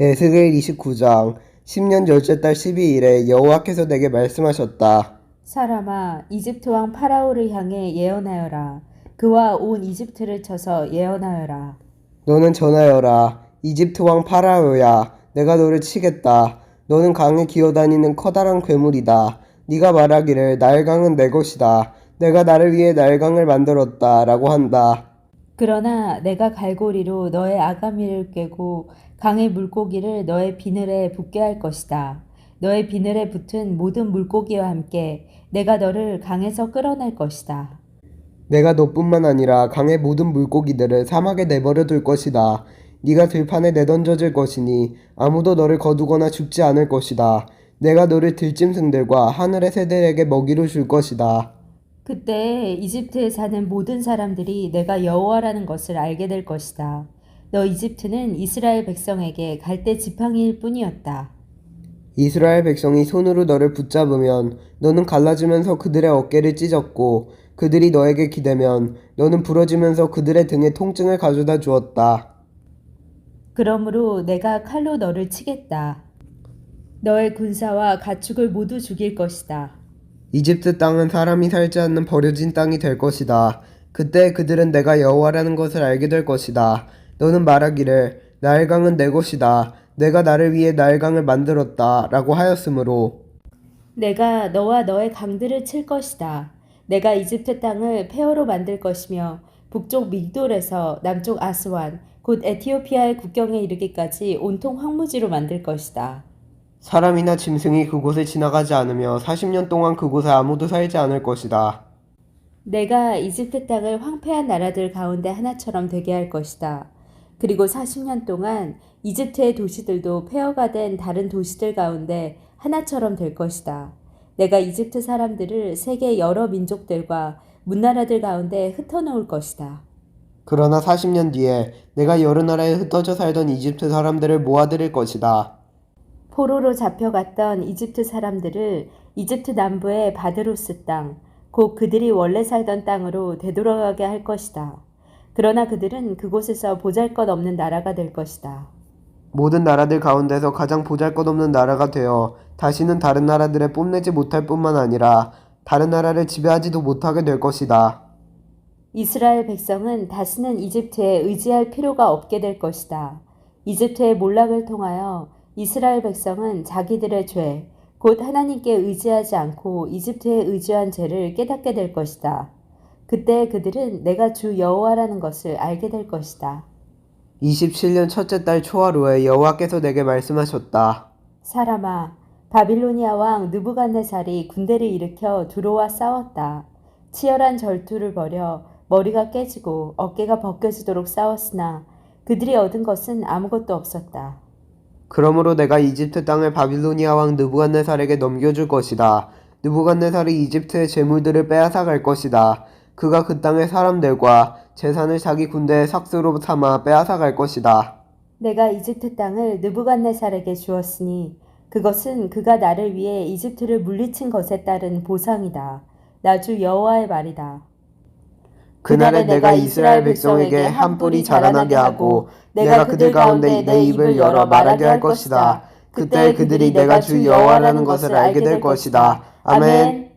에스겔 29장 10년 열째 달 12일에 여호와께서 내게 말씀하셨다. 사람아, 이집트 왕 파라오를 향해 예언하여라. 그와 온 이집트를 쳐서 예언하여라. 너는 전하여라. 이집트 왕 파라오야. 내가 너를 치겠다. 너는 강에 기어다니는 커다란 괴물이다. 네가 말하기를 날강은 내 것이다. 내가 나를 위해 날강을 만들었다. 라고 한다. 그러나 내가 갈고리로 너의 아가미를 꿰고 강의 물고기를 너의 비늘에 붙게 할 것이다. 너의 비늘에 붙은 모든 물고기와 함께 내가 너를 강에서 끌어낼 것이다. 내가 너뿐만 아니라 강의 모든 물고기들을 사막에 내버려 둘 것이다. 네가 들판에 내던져질 것이니 아무도 너를 거두거나 죽지 않을 것이다. 내가 너를 들짐승들과 하늘의 새들에게 먹이로 줄 것이다. 그때 이집트에 사는 모든 사람들이 내가 여호와라는 것을 알게 될 것이다. 너 이집트는 이스라엘 백성에게 갈대 지팡이일 뿐이었다. 이스라엘 백성이 손으로 너를 붙잡으면 너는 갈라지면서 그들의 어깨를 찢었고 그들이 너에게 기대면 너는 부러지면서 그들의 등에 통증을 가져다 주었다. 그러므로 내가 칼로 너를 치겠다. 너의 군사와 가축을 모두 죽일 것이다. 이집트 땅은 사람이 살지 않는 버려진 땅이 될 것이다. 그때 그들은 내가 여호와라는 것을 알게 될 것이다. 너는 말하기를 나일강은 내 것이다. 내가 나를 위해 나일강을 만들었다. 라고 하였으므로 내가 너와 너의 강들을 칠 것이다. 내가 이집트 땅을 폐허로 만들 것이며 북쪽 믹돌에서 남쪽 아스완 곧 에티오피아의 국경에 이르기까지 온통 황무지로 만들 것이다. 사람이나 짐승이 그곳을 지나가지 않으며 40년 동안 그곳에 아무도 살지 않을 것이다. 내가 이집트 땅을 황폐한 나라들 가운데 하나처럼 되게 할 것이다. 그리고 40년 동안 이집트의 도시들도 폐허가 된 다른 도시들 가운데 하나처럼 될 것이다. 내가 이집트 사람들을 세계 여러 민족들과 문나라들 가운데 흩어놓을 것이다. 그러나 40년 뒤에 내가 여러 나라에 흩어져 살던 이집트 사람들을 모아들일 것이다. 포로로 잡혀갔던 이집트 사람들을 이집트 남부의 바드로스 땅, 곧 그들이 원래 살던 땅으로 되돌아가게 할 것이다. 그러나 그들은 그곳에서 보잘 것 없는 나라가 될 것이다. 모든 나라들 가운데서 가장 보잘 것 없는 나라가 되어 다시는 다른 나라들에 뽐내지 못할 뿐만 아니라 다른 나라를 지배하지도 못하게 될 것이다. 이스라엘 백성은 다시는 이집트에 의지할 필요가 없게 될 것이다. 이집트의 몰락을 통하여 이스라엘 백성은 자기들의 죄, 곧 하나님께 의지하지 않고 이집트에 의지한 죄를 깨닫게 될 것이다. 그때 그들은 내가 주 여호와라는 것을 알게 될 것이다. 27년 첫째 달 초하루에 여호와께서 내게 말씀하셨다. 사람아, 바빌로니아 왕 느부갓네살이 군대를 일으켜 두로와 싸웠다. 치열한 절투를 벌여 머리가 깨지고 어깨가 벗겨지도록 싸웠으나 그들이 얻은 것은 아무것도 없었다. 그러므로 내가 이집트 땅을 바빌로니아 왕 느부갓네살에게 넘겨줄 것이다. 느부갓네살이 이집트의 재물들을 빼앗아 갈 것이다. 그가 그 땅의 사람들과 재산을 자기 군대의 삭스로 삼아 빼앗아 갈 것이다. 내가 이집트 땅을 느부갓네살에게 주었으니 그것은 그가 나를 위해 이집트를 물리친 것에 따른 보상이다. 나주 여호와의 말이다. 그날에 내가 이스라엘 백성에게 한 뿔이 자라나게 하고 내가 그들 가운데 내 입을 열어 말하게 할 것이다. 그때 그들이 내가 주 여호와라는 것을 알게 될 것이다. 아멘.